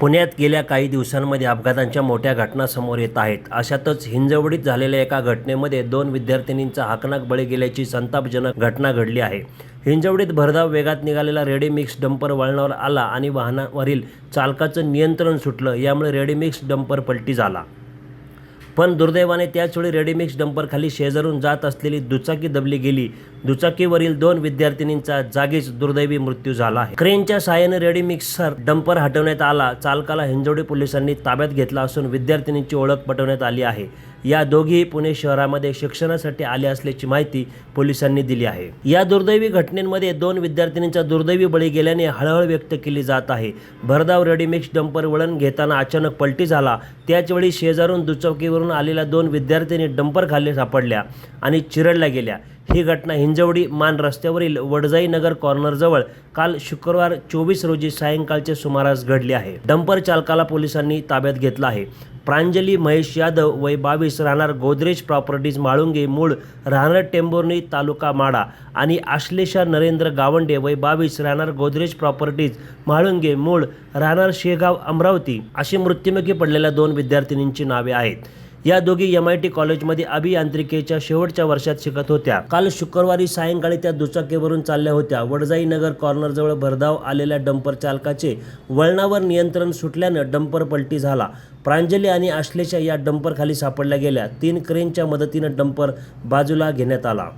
पुण्यात गेल्या काही दिवसांमध्ये अपघातांच्या मोठ्या घटना समोर येत आहेत. अशातच हिंजवडीत झालेल्या एका घटनेमध्ये दोन विद्यार्थिनींचा हाकनाक बळी गेल्याची संतापजनक घटना घडली आहे. हिंजवडीत भरधाव वेगात निघालेला रेडीमिक्स डंपर वळणावर आला आणि वाहनावरील चालकाचं नियंत्रण सुटलं. यामुळे रेडीमिक्स डंपर पलटी झाला. पण दुर्दैवाने त्याचवेळी रेडीमिक्स डंपरखाली शेजारून जात असलेली दुचाकी दबली गेली. दुचाकीवरील दोन विद्यार्थिनींचा जागीच दुर्दैवी मृत्यू झाला आहे. क्रेनच्या सहाय्याने रेडीमिक्सर डंपर हटवण्यात आला. चालकाला हिंजवडी पोलिसांनी ताब्यात घेतला असून विद्यार्थिनींची ओळख पटवण्यात आली आहे. या दोघीही पुणे शहरामध्ये शिक्षणासाठी आले असल्याची माहिती पोलिसांनी दिली आहे. या दुर्दैवी घटनेमध्ये दोन विद्यार्थिनींचा दुर्दैवी बळी गेल्याने हळहळ व्यक्त केली जात आहे. भरधाव रेडीमिक्स डंपर वळण घेताना अचानक पलटी झाला. त्याचवेळी शेजारून दुचाकीवरून आलेल्या दोन विद्यार्थिनी डंपर खाली सापडल्या आणि चिरडल्या गेल्या. ही घटना हिंजवडी मान रस्त्यावरील वडजाई नगर कॉर्नरजवळ काल शुक्रवार चोवीस रोजी सायंकाळच्या सुमारास घडली आहे. डंपर चालकाला पोलिसांनी ताब्यात घेतलं आहे. प्रांजली महेश यादव वय बावीस राहणार गोदरेज प्रॉपर्टीज माळुंगे मूळ राहणार टेंभुर्णी तालुका माडा आणि आश्लेषा नरेंद्र गावंडे वय बावीस राहणार गोदरेज प्रॉपर्टीज म्हाळुंगे मूळ राहणार शेगाव अमरावती अशी मृत्युमुखी पडलेल्या दोन विद्यार्थिनींची नावे आहेत. या दोघी एम आय टी कॉलेजमध्ये अभियांत्रिकेच्या शेवटच्या वर्षात शिकत होत्या. काल शुक्रवारी सायंकाळी त्या दुचाकीवरून चालल्या होत्या. वडजाई नगर कॉर्नरजवळ भरधाव आलेल्या डंपर चालकाचे वळणावर नियंत्रण सुटल्यानं डंपर पलटी झाला. प्रांजली आणि आश्लेषा या डंपर खाली सापडल्या गेल्या. तीन क्रेनच्या मदतीनं डंपर बाजूला घेण्यात आला.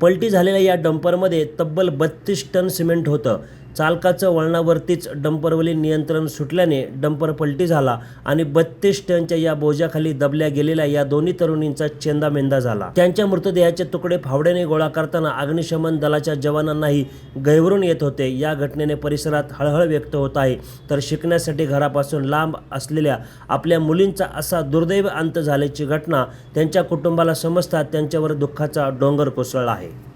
पलटी झालेल्या या डंपरमध्ये तब्बल बत्तीस टन सिमेंट होतं. चालकाचं वळणावरतीच डंपरवरील नियंत्रण सुटल्याने डंपर पलटी झाला आणि बत्तीस टनच्या या बोजाखाली दबल्या गेलेल्या या दोन्ही तरुणींचा चेंदामेंदा झाला. त्यांच्या मृतदेहाचे तुकडे फावड्याने गोळा करताना अग्निशमन दलाच्या जवानांनाही गैवरून येत होते. या घटनेने परिसरात हळहळ व्यक्त होत आहे. तर शिकण्यासाठी घरापासून लांब असलेल्या आपल्या मुलींचा असा दुर्दैव अंत झाल्याची घटना त्यांच्या कुटुंबाला समजतात त्यांच्यावर दुःखाचा डोंगर कोसळला आहे.